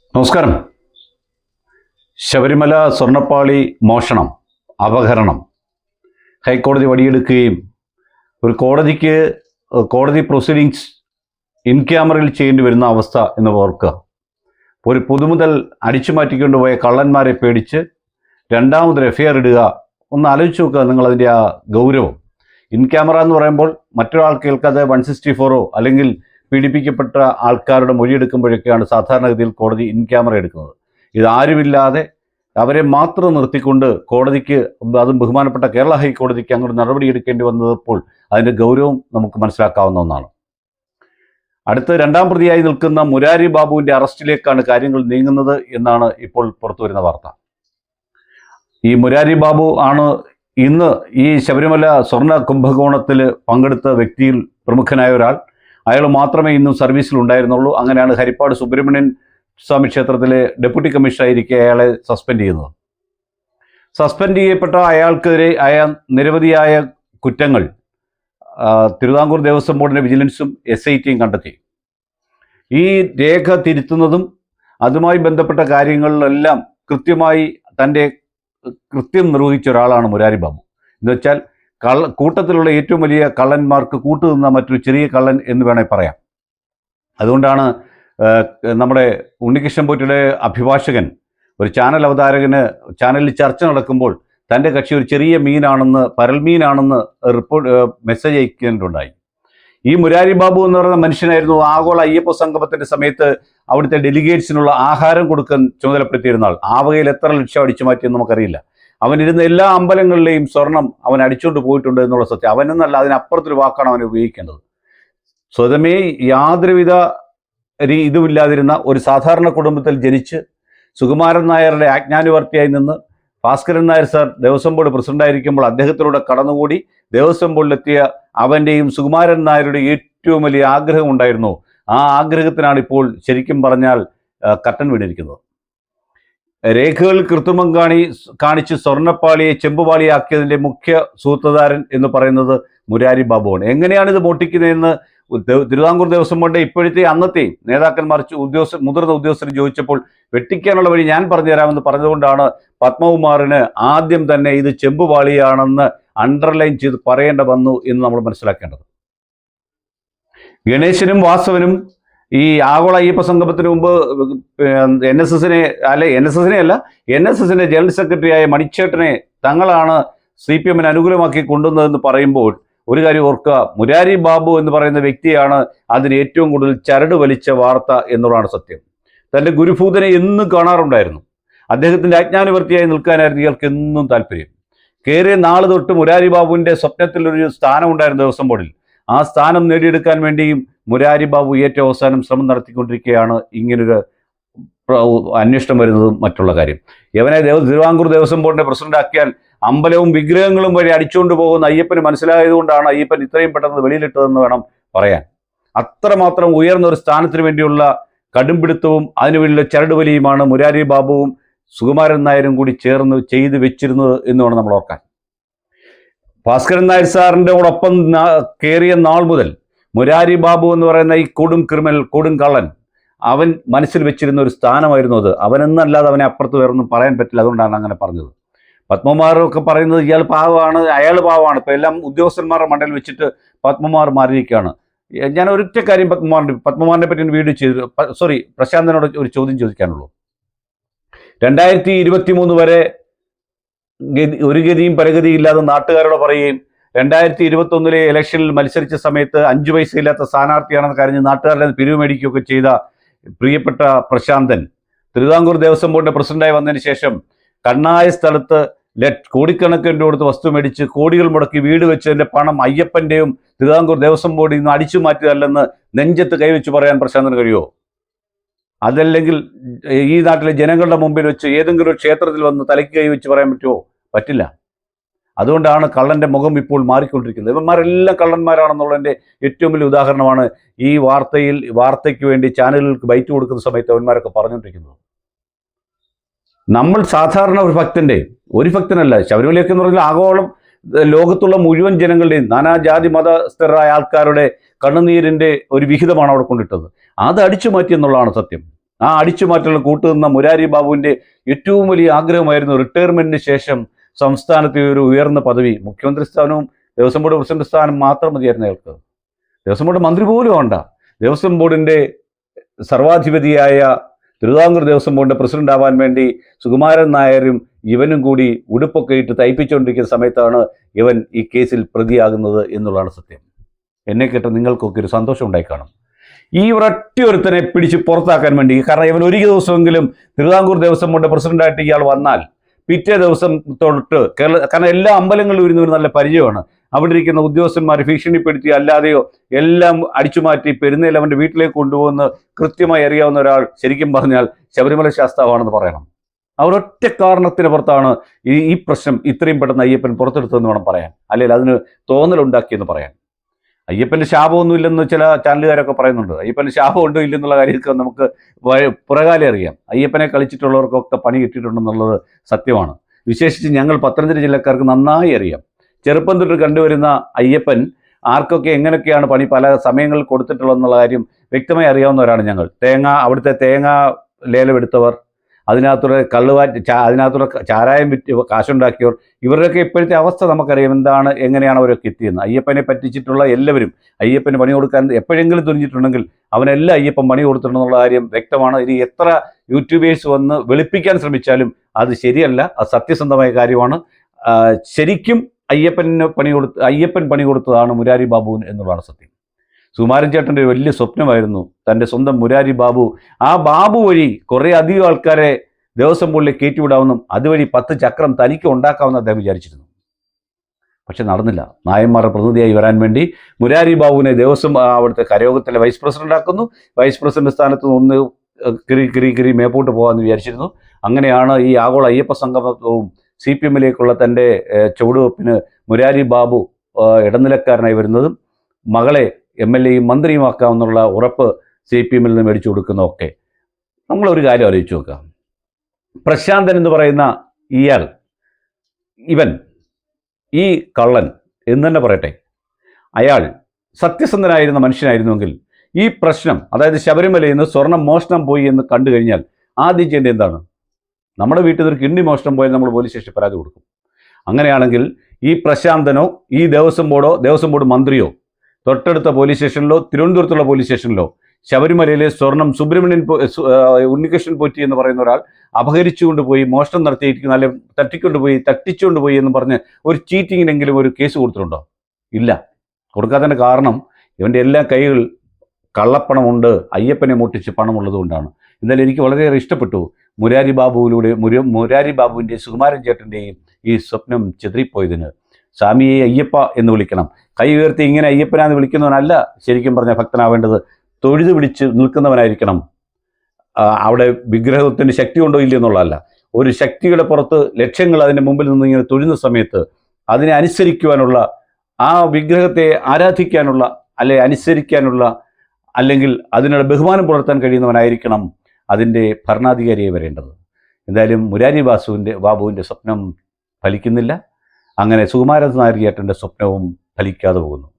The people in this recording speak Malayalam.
നമസ്കാരം. ശബരിമല സ്വർണപ്പാളി മോഷണം അപഹരണം ഹൈക്കോടതി വടിയെടുക്കുകയും ഒരു കോടതിക്ക് കോടതി പ്രൊസീഡിങ്സ് ഇൻ ക്യാമറയിൽ ചെയ്യേണ്ടി വരുന്ന അവസ്ഥ എന്ന് ഓർക്കുക ഒരു പുതുമുതൽ അടിച്ചു മാറ്റിക്കൊണ്ടുപോയ കള്ളന്മാരെ പേടിച്ച് രണ്ടാമതൊരു എഫ്ഐആർ ഇടുക ഒന്ന് ആലോചിച്ച് നോക്കുക നിങ്ങളതിന്റെ ആ ഗൗരവം. ഇൻ ക്യാമറ എന്ന് പറയുമ്പോൾ മറ്റൊരാൾ കേൾക്കാതെ വൺ സിക്സ്റ്റി ഫോറോ അല്ലെങ്കിൽ പീഡിപ്പിക്കപ്പെട്ട ആൾക്കാരുടെ മൊഴിയെടുക്കുമ്പോഴൊക്കെയാണ് സാധാരണഗതിയിൽ കോടതി ഇൻ ക്യാമറ എടുക്കുന്നത്. ഇതാരുമില്ലാതെ അവരെ മാത്രം നിർത്തിക്കൊണ്ട് കോടതിക്ക് അതും ബഹുമാനപ്പെട്ട കേരള ഹൈക്കോടതിക്ക് അങ്ങോട്ട് നടപടിയെടുക്കേണ്ടി വന്നപ്പോൾ അതിന്റെ ഗൗരവം നമുക്ക് മനസ്സിലാക്കാവുന്ന ഒന്നാണ്. അടുത്ത രണ്ടാം പ്രതിയായി നിൽക്കുന്ന മുരാരി ബാബുവിന്റെ അറസ്റ്റിലേക്കാണ് കാര്യങ്ങൾ നീങ്ങുന്നത് എന്നാണ് ഇപ്പോൾ പുറത്തു വരുന്ന വാർത്ത. ഈ മുരാരി ബാബു ആണ് ഇന്ന് ഈ ശബരിമല സ്വർണ കുംഭകോണത്തിൽ പങ്കെടുത്ത വ്യക്തിയിൽ പ്രമുഖനായ ഒരാൾ. അയാൾ മാത്രമേ ഇന്നും സർവീസിൽ ഉണ്ടായിരുന്നുള്ളൂ അങ്ങനെയാണ് ഹരിപ്പാട് സുബ്രഹ്മണ്യൻ സ്വാമി ക്ഷേത്രത്തിലെ ഡെപ്യൂട്ടി കമ്മീഷണറായിരിക്കെ അയാളെ സസ്പെൻഡ് ചെയ്യുന്നത്. സസ്പെൻഡ് ചെയ്യപ്പെട്ട അയാൾക്കെതിരെ അയാൾ നിരവധിയായ കുറ്റങ്ങൾ തിരുവിതാംകൂർ ദേവസ്വം ബോർഡിന്റെ വിജിലൻസും എസ് ഐ ടിയും കണ്ടെത്തി. ഈ രേഖ തിരുത്തുന്നതും അതുമായി ബന്ധപ്പെട്ട കാര്യങ്ങളിലെല്ലാം കൃത്യമായി തന്റെ കൃത്യം നിർവഹിച്ച ഒരാളാണ് മുരാരി ബാബു എന്ന് വെച്ചാൽ കള്ള കൂട്ടത്തിലുള്ള ഏറ്റവും വലിയ കള്ളന്മാർക്ക് കൂട്ടുനിന്ന മറ്റൊരു ചെറിയ കള്ളൻ എന്ന് വേണേൽ പറയാം. അതുകൊണ്ടാണ് നമ്മുടെ ഉണ്ണികൃഷ്ണൻ പോറ്റിയുടെ അഭിഭാഷകൻ ഒരു ചാനൽ അവതാരകന് ചാനലിൽ ചർച്ച നടക്കുമ്പോൾ തന്റെ കക്ഷി ഒരു ചെറിയ മീനാണെന്ന് പരൽമീനാണെന്ന് റിപ്പോർട്ട് മെസ്സേജ് അയക്കേണ്ടതുണ്ടായി. ഈ മുരാരി ബാബു എന്ന് പറയുന്ന മനുഷ്യനായിരുന്നു ആഗോള അയ്യപ്പ സംഗമത്തിന്റെ സമയത്ത് അവിടുത്തെ ഡെലിഗേറ്റ്സിനുള്ള ആഹാരം കൊടുക്കാൻ ചുമതലപ്പെടുത്തിയിരുന്ന ആൾ. ആ എത്ര ലക്ഷം അടിച്ചു മാറ്റിയെന്ന് നമുക്കറിയില്ല. അവൻ ഇരുന്ന എല്ലാ അമ്പലങ്ങളിലെയും സ്വർണം അവൻ അടിച്ചുകൊണ്ട് പോയിട്ടുണ്ട് എന്നുള്ള സത്യം. അവനെന്നല്ല അതിനപ്പുറത്തൊരു വാക്കാണ് അവൻ ഉപയോഗിക്കേണ്ടത്. സ്വതമേ യാതൊരുവിധ ഇതുമില്ലാതിരുന്ന ഒരു സാധാരണ കുടുംബത്തിൽ ജനിച്ച് സുകുമാരൻ നായരുടെ ആജ്ഞാനുവർത്തിയായി നിന്ന് ഭാസ്കരൻ നായർ സാർ ദേവസ്വം ബോർഡ് പ്രസിഡന്റായിരിക്കുമ്പോൾ അദ്ദേഹത്തിലൂടെ കടന്നുകൂടി ദേവസ്വം ബോർഡിലെത്തിയ അവന്റെയും സുകുമാരൻ നായരുടെ ഏറ്റവും വലിയ ആഗ്രഹം ഉണ്ടായിരുന്നു. ആ ആഗ്രഹത്തിനാണ് ഇപ്പോൾ ശരിക്കും പറഞ്ഞാൽ കട്ടൻ വീണിരിക്കുന്നത്. രേഖകൾ കൃത്രിമം കാണി കാണിച്ച് സ്വർണപ്പാളിയെ ചെമ്പുപാളിയാക്കിയതിന്റെ മുഖ്യ സൂത്രധാരൻ എന്ന് പറയുന്നത് മുരാരി ബാബുവാണ്. എങ്ങനെയാണ് ഇത് മോട്ടിക്കുന്നതെന്ന് തിരുവിതാംകൂർ ദേവസ്വം ബോർഡ് ഇപ്പോഴത്തെ അന്നത്തെ നേതാക്കന്മാർ ഉദ്യോഗസ്ഥ മുതിർന്ന ഉദ്യോഗസ്ഥർ ചോദിച്ചപ്പോൾ വെട്ടിക്കാനുള്ള വഴി ഞാൻ പറഞ്ഞുതരാമെന്ന് പറഞ്ഞതുകൊണ്ടാണ് പത്മകുമാറിന് ആദ്യം തന്നെ ഇത് ചെമ്പുപാളിയാണെന്ന് അണ്ടർലൈൻ ചെയ്ത് പറയേണ്ട വന്നു എന്ന് നമ്മൾ മനസ്സിലാക്കേണ്ടത്. ഗണേശനും വാസവനും ഈ ആഗോള അയ്യപ്പ സംഗമത്തിന് മുമ്പ് എൻ എസ് എസിനെ അല്ലെ എൻ എസ് എസിനെ അല്ല എൻ എസ് എസിന്റെ ജനറൽ സെക്രട്ടറിയായ മണിച്ചേട്ടനെ തങ്ങളാണ് സി പി എമ്മിന് അനുകൂലമാക്കി കൊണ്ടുവന്നതെന്ന് പറയുമ്പോൾ ഒരു കാര്യം ഓർക്കുക മുരാരി ബാബു എന്ന് പറയുന്ന വ്യക്തിയാണ് അതിന് ഏറ്റവും കൂടുതൽ ചരട് വലിച്ച വാർത്ത എന്നുള്ളതാണ് സത്യം. തന്റെ ഗുരുഭൂതനെ എന്നും കാണാറുണ്ടായിരുന്നു. അദ്ദേഹത്തിന്റെ അജ്ഞാനവൃത്തിയായി നിൽക്കാനായിരുന്നു ഇയാൾക്ക് എന്നും താല്പര്യം. കയറിയ നാൾ തൊട്ട് മുരാരി ബാബുവിന്റെ സ്വപ്നത്തിലൊരു സ്ഥാനം ഉണ്ടായിരുന്നു ദേവസ്വം ബോർഡിൽ ആ സ്ഥാനം നേടിയെടുക്കാൻ വേണ്ടിയും മുരാരി ബാബു ഏറ്റവും അവസാനം ശ്രമം നടത്തിക്കൊണ്ടിരിക്കുകയാണ് ഇങ്ങനൊരു അന്വേഷണം വരുന്നതും മറ്റുള്ള കാര്യം. യവനെ ദേവ തിരുവാങ്കൂർ ദേവസ്വം ബോർഡിന്റെ പ്രസിഡന്റ് ആക്കിയാൽ അമ്പലവും വിഗ്രഹങ്ങളും വഴി അടിച്ചുകൊണ്ട് പോകുന്ന അയ്യപ്പന് മനസ്സിലായതുകൊണ്ടാണ് അയ്യപ്പൻ ഇത്രയും പെട്ടെന്ന് വെളിയിലിട്ടതെന്ന് വേണം പറയാൻ. അത്രമാത്രം ഉയർന്ന ഒരു സ്ഥാനത്തിന് വേണ്ടിയുള്ള കടുംപിടുത്തവും അതിനുവേണ്ടിയുള്ള ചരടുവലിയുമാണ് മുരാരി ബാബുവും സുകുമാരൻ നായരും കൂടി ചേർന്ന് ചെയ്തു വെച്ചിരുന്നത് എന്ന് വേണം നമ്മൾ ഓർക്കാൻ. ഭാസ്കരൻ നായർ സാറിന്റെ ഒപ്പം കയറിയ നാൾ മുതൽ മുരാരി ബാബു എന്ന് പറയുന്ന ഈ കൊടും ക്രിമിനൽ കൊടും കള്ളൻ അവൻ മനസ്സിൽ വെച്ചിരുന്ന ഒരു സ്ഥാനമായിരുന്നു അത്. അവനെന്നല്ലാതെ അവനെ അപ്പുറത്ത് വേറൊന്നും പറയാൻ പറ്റില്ല. അതുകൊണ്ടാണ് അങ്ങനെ പറഞ്ഞത്. പത്മമാരൊക്കെ പറയുന്നത് ഇയാൾ പാവമാണ് അയാൾ പാവമാണ്. ഇപ്പം എല്ലാം ഉദ്യോഗസ്ഥന്മാരുടെ മണ്ടയിൽ വെച്ചിട്ട് പത്മമാർ മാറിയിരിക്കുകയാണ്. ഞാൻ ഒരൊറ്റ കാര്യം പത്മകുമാറിന്റെ പത്മകുമാറിനെ പറ്റി വീഡിയോ ചെയ്തു സോറി പ്രശാന്തനോട് ഒരു ചോദ്യം ചോദിക്കാനുള്ളൂ. രണ്ടായിരത്തി ഇരുപത്തി മൂന്ന് വരെ ഗതി ഒരു ഗതിയും പരഗതിയില്ലാതെ നാട്ടുകാരോട് പറയുകയും രണ്ടായിരത്തി ഇരുപത്തി ഒന്നിലെ ഇലക്ഷനിൽ മത്സരിച്ച സമയത്ത് അഞ്ചു പൈസ ഇല്ലാത്ത സ്ഥാനാർത്ഥിയാണെന്ന് കരഞ്ഞ് നാട്ടുകാരുടെ പിരിവ് മേടിക്കുകയൊക്കെ ചെയ്ത പ്രിയപ്പെട്ട പ്രശാന്തൻ. തിരുവിതാംകൂർ ദേവസ്വം ബോർഡിന്റെ പ്രസിഡന്റായി വന്നതിന് ശേഷം കണ്ണായ സ്ഥലത്ത് ലെറ്റ് കോടിക്കണക്കിന് രൂപ കൊടുത്ത് വസ്തു മേടിച്ച് കോടികൾ മുടക്കി വീട് വെച്ചതിന്റെ പണം അയ്യപ്പന്റെയും തിരുവിതാംകൂർ ദേവസ്വം ബോർഡിൽ നിന്ന് അടിച്ചു മാറ്റിയതല്ലെന്ന് നെഞ്ചത്ത് കൈവച്ച് പറയാൻ പ്രശാന്തന് കഴിയുമോ? അതല്ലെങ്കിൽ ഈ നാട്ടിലെ ജനങ്ങളുടെ മുമ്പിൽ വെച്ച് ഏതെങ്കിലും ഒരു ക്ഷേത്രത്തിൽ വന്ന് തലയ്ക്ക് കൈവച്ച് പറയാൻ പറ്റുമോ? പറ്റില്ല. അതുകൊണ്ടാണ് കള്ളന്റെ മുഖം ഇപ്പോൾ മാറിക്കൊണ്ടിരിക്കുന്നത്. ഇവന്മാരെല്ലാം കള്ളന്മാരാണെന്നുള്ളതിന്റെ ഏറ്റവും വലിയ ഉദാഹരണമാണ് ഈ വാർത്തയിൽ വാർത്തയ്ക്ക് വേണ്ടി ചാനലുകൾക്ക് ബൈറ്റ് കൊടുക്കുന്ന സമയത്ത് അവന്മാരൊക്കെ പറഞ്ഞുകൊണ്ടിരിക്കുന്നത്. നമ്മൾ സാധാരണ ഒരു ഭക്തന്റെ ഒരു ഭക്തനല്ല ശബരിമലയൊക്കെ എന്ന് പറഞ്ഞാൽ ആഗോളം ലോകത്തുള്ള മുഴുവൻ ജനങ്ങളുടെയും നാനാജാതി മതസ്ഥരായ ആൾക്കാരുടെ കണ്ണുനീരിന്റെ ഒരു വിഹിതമാണ് അവിടെ കൊണ്ടിട്ടത്. അത് അടിച്ചു മാറ്റി എന്നുള്ളതാണ് സത്യം. ആ അടിച്ചു മാറ്റുള്ള കൂട്ടുനിന്ന മുരാരി ബാബുവിന്റെ ഏറ്റവും വലിയ ആഗ്രഹമായിരുന്നു റിട്ടയർമെന്റിന് ശേഷം സംസ്ഥാനത്തെ ഒരു ഉയർന്ന പദവി മുഖ്യമന്ത്രി സ്ഥാനവും ദേവസ്വം ബോർഡ് പ്രസിഡന്റ് സ്ഥാനം മാത്രം മതിയായിരുന്നു അയാൾക്ക്. ദേവസ്വം ബോർഡ് മന്ത്രി പോലും വേണ്ട. ദേവസ്വം ബോർഡിന്റെ സർവാധിപതിയായ തിരുവിതാംകൂർ ദേവസ്വം ബോർഡിന്റെ പ്രസിഡന്റ് ആവാൻ വേണ്ടി സുകുമാരൻ നായരും ഇവനും കൂടി ഉടുപ്പൊക്കെ ഇട്ട് തയ്പ്പിച്ചുകൊണ്ടിരിക്കുന്ന സമയത്താണ് ഇവൻ ഈ കേസിൽ പ്രതിയാകുന്നത് എന്നുള്ളതാണ് സത്യം. എന്നെ കേട്ട് നിങ്ങൾക്കൊക്കെ ഒരു സന്തോഷം ഉണ്ടായി കാണും. ഈ ഒരൊറ്റ ഒരുത്തനെ പിടിച്ച് പുറത്താക്കാൻ വേണ്ടി കാരണം ഇവൻ ഒരു ദിവസമെങ്കിലും തിരുവിതാംകൂർ ദേവസ്വം ബോർഡിന്റെ പ്രസിഡന്റായിട്ട് ഇയാൾ വന്നാൽ പിറ്റേ ദിവസം തൊട്ട് കേരള കാരണം എല്ലാ അമ്പലങ്ങളിലും ഇരുന്നൊരു നല്ല പരിചയമാണ്. അവിടെ ഇരിക്കുന്ന ഉദ്യോഗസ്ഥന്മാർ ഭീഷണിപ്പെടുത്തി അല്ലാതെയോ എല്ലാം അടിച്ചുമാറ്റി പെരുന്നേൽ അവന്റെ വീട്ടിലേക്ക് കൊണ്ടുപോകുന്ന കൃത്യമായി അറിയാവുന്ന ഒരാൾ ശരിക്കും പറഞ്ഞാൽ ശബരിമല ശാസ്താവാണെന്ന് പറയണം. അവരൊറ്റ കാരണത്തിന് പുറത്താണ് ഈ ഈ പ്രശ്നം ഇത്രയും പെട്ടെന്ന് അയ്യപ്പൻ പുറത്തെടുത്തതെന്ന് വേണം പറയാൻ. അല്ലെങ്കിൽ അതിന് തോന്നലുണ്ടാക്കിയെന്ന് പറയാൻ. അയ്യപ്പന്റെ ശാപമൊന്നും ഇല്ലെന്ന് ചില ചാനലുകാരൊക്കെ പറയുന്നുണ്ട്. അയ്യപ്പന്റെ ശാപം ഉണ്ടോ ഇല്ലെന്നുള്ള കാര്യമൊക്കെ നമുക്ക് പുറകാലം അറിയാം. അയ്യപ്പനെ കളിച്ചിട്ടുള്ളവർക്കൊക്കെ പണി കിട്ടിയിട്ടുണ്ടെന്നുള്ളത് സത്യമാണ്. വിശേഷിച്ച് ഞങ്ങൾ പത്തനംതിട്ട ജില്ലക്കാർക്ക് നന്നായി അറിയാം. ചെറുപ്പം തൊട്ട് കണ്ടുവരുന്ന അയ്യപ്പൻ ആർക്കൊക്കെ എങ്ങനെയൊക്കെയാണ് പണി പല സമയങ്ങളിൽ കൊടുത്തിട്ടുള്ളതെന്നുള്ള കാര്യം വ്യക്തമായി അറിയാവുന്നവരാണ് ഞങ്ങൾ. തേങ്ങ അവിടുത്തെ തേങ്ങ ലേലമെടുത്തവർ അതിനകത്തൂടെ കള്ളുവാറ്റ് ചാ അതിനകത്തൂടെ ചാരായം വിറ്റ് കാശുണ്ടാക്കിയവർ ഇവരുടെയൊക്കെ ഇപ്പോഴത്തെ അവസ്ഥ നമുക്കറിയാം. എന്താണ് എങ്ങനെയാണ് അവരൊക്കെ എത്തിയെന്ന് അയ്യപ്പനെ പറ്റിച്ചിട്ടുള്ള എല്ലാവരും അയ്യപ്പന് പണി കൊടുക്കാൻ എപ്പോഴെങ്കിലും തുനിഞ്ഞിട്ടുണ്ടെങ്കിൽ അവനെല്ലാം അയ്യപ്പൻ പണി കൊടുത്തിട്ടുണ്ടെന്നുള്ള കാര്യം വ്യക്തമാണ്. ഇനി എത്ര യൂട്യൂബേഴ്സ് വന്ന് വെളുപ്പിക്കാൻ ശ്രമിച്ചാലും അത് ശരിയല്ല അത് സത്യസന്ധമായ കാര്യമാണ്. ശരിക്കും അയ്യപ്പന് പണി കൊടുത്ത് അയ്യപ്പൻ പണി കൊടുത്തതാണ് മുരാരി ബാബുവിന് എന്നുള്ളതാണ് സത്യം. സുകുമാരൻ ചേട്ടന്റെ ഒരു വലിയ സ്വപ്നമായിരുന്നു തന്റെ സ്വന്തം മുരാരി ബാബു. ആ ബാബു വഴി കുറേ അധികം ആൾക്കാരെ ദേവസ്വം ബോർഡിലേക്ക് കയറ്റിവിടാമെന്നും അതുവഴി പത്ത് ചക്രം തനിക്ക് ഉണ്ടാക്കാമെന്ന് അദ്ദേഹം വിചാരിച്ചിരുന്നു. പക്ഷെ നടന്നില്ല. നായന്മാരുടെ പ്രതിനിധിയായി വരാൻ വേണ്ടി മുരാരി ബാബുവിനെ ദേവസ്വം അവിടുത്തെ കരയോഗത്തിലെ വൈസ് പ്രസിഡന്റ് ആക്കുന്നു. വൈസ് പ്രസിഡന്റ് സ്ഥാനത്ത് ഒന്ന് കിറി കിറി കിറി മേപ്പോട്ട് പോകാമെന്ന് വിചാരിച്ചിരുന്നു. അങ്ങനെയാണ് ഈ ആഗോള അയ്യപ്പ സംഗമത്വവും സി പി എമ്മിലേക്കുള്ള തന്റെ ചുവടുവെപ്പിന് മുരാരി ബാബു ഇടനിലക്കാരനായി വരുന്നതും. മകളെ എം എൽ എയും മന്ത്രിയുമാക്കാമെന്നുള്ള ഉറപ്പ് സി പി എമ്മിൽ നിന്ന് മേടിച്ചു കൊടുക്കുന്നതൊക്കെ. നമ്മളൊരു കാര്യം ആലോചിച്ച് നോക്കാം. പ്രശാന്തൻ എന്ന് പറയുന്ന ഇയാൾ ഇവൻ ഈ കള്ളൻ എന്ന് തന്നെ പറയട്ടെ. അയാൾ സത്യസന്ധനായിരുന്ന മനുഷ്യനായിരുന്നുവെങ്കിൽ ഈ പ്രശ്നം അതായത് ശബരിമലയിൽ നിന്ന് സ്വർണം മോഷണം പോയി എന്ന് കണ്ടു കഴിഞ്ഞാൽ ആദ്യം ചെയ്യേണ്ടത് എന്താണ്? നമ്മുടെ വീട്ടിൽ നിന്ന് കിണ്ണി മോഷണം പോയാൽ നമ്മൾ പോലീസ് സ്റ്റേഷനിൽ പരാതി കൊടുക്കും. അങ്ങനെയാണെങ്കിൽ ഈ പ്രശാന്തനോ ഈ ദേവസ്വം ബോർഡോ ദേവസ്വം ബോർഡ് മന്ത്രിയോ തൊട്ടടുത്ത പോലീസ് സ്റ്റേഷനിലോ തിരുവനന്തപുരത്തുള്ള പോലീസ് സ്റ്റേഷനിലോ ശബരിമലയിലെ സ്വർണം സുബ്രഹ്മണ്യൻ ഉണ്ണികൃഷ്ണൻ പോറ്റി എന്ന് പറയുന്ന ഒരാൾ അപഹരിച്ചുകൊണ്ട് പോയി മോഷണം നടത്തിയിരിക്കുന്ന അല്ലെ തട്ടിക്കൊണ്ട് പോയി തട്ടിച്ചുകൊണ്ട് പോയി എന്ന് പറഞ്ഞ് ഒരു ചീറ്റിങ്ങിനെങ്കിലും ഒരു കേസ് കൊടുത്തിട്ടുണ്ടോ? ഇല്ല. കൊടുക്കാത്തതിന്റെ കാരണം ഇവന്റെ എല്ലാ കൈകൾ കള്ളപ്പണമുണ്ട് അയ്യപ്പനെ മുട്ടിച്ച് പണമുള്ളത് കൊണ്ടാണ്. എന്നാലും എനിക്ക് വളരെയേറെ ഇഷ്ടപ്പെട്ടു മുരാരി ബാബുവിലൂടെ മുര മുരാരി ബാബുവിന്റെ സുകുമാരൻ ചേട്ടന്റെയും ഈ സ്വപ്നം ചെതറിപ്പോയതിന്. സ്വാമിയെ അയ്യപ്പ എന്ന് വിളിക്കണം. കൈ ഉയർത്തി ഇങ്ങനെ അയ്യപ്പനാന്ന് വിളിക്കുന്നവനല്ല ശരിക്കും പറഞ്ഞ ഭക്തനാവേണ്ടത്. തൊഴുത് പിടിച്ച് നിൽക്കുന്നവനായിരിക്കണം. അവിടെ വിഗ്രഹത്തിന് ശക്തി ഉണ്ടോ ഇല്ല എന്നുള്ളതല്ല. ഒരു ശക്തിയുടെ പുറത്ത് ലക്ഷ്യങ്ങൾ അതിന്റെ മുമ്പിൽ നിന്ന് ഇങ്ങനെ തൊഴുന്ന സമയത്ത് അതിനെ അനുസരിക്കുവാനുള്ള ആ വിഗ്രഹത്തെ ആരാധിക്കാനുള്ള അല്ലെ അനുസരിക്കാനുള്ള അല്ലെങ്കിൽ അതിനുള്ള ബഹുമാനം പുലർത്താൻ കഴിയുന്നവനായിരിക്കണം അതിന്റെ ഭരണാധികാരിയെ വരേണ്ടത്. എന്തായാലും മുരാരി ബാസുവിന്റെ ബാബുവിന്റെ സ്വപ്നം ഫലിക്കുന്നില്ല. അങ്ങനെ സുകുമാരൻ നായർ സ്വപ്നവും ഫലിക്കാതെ പോകുന്നു.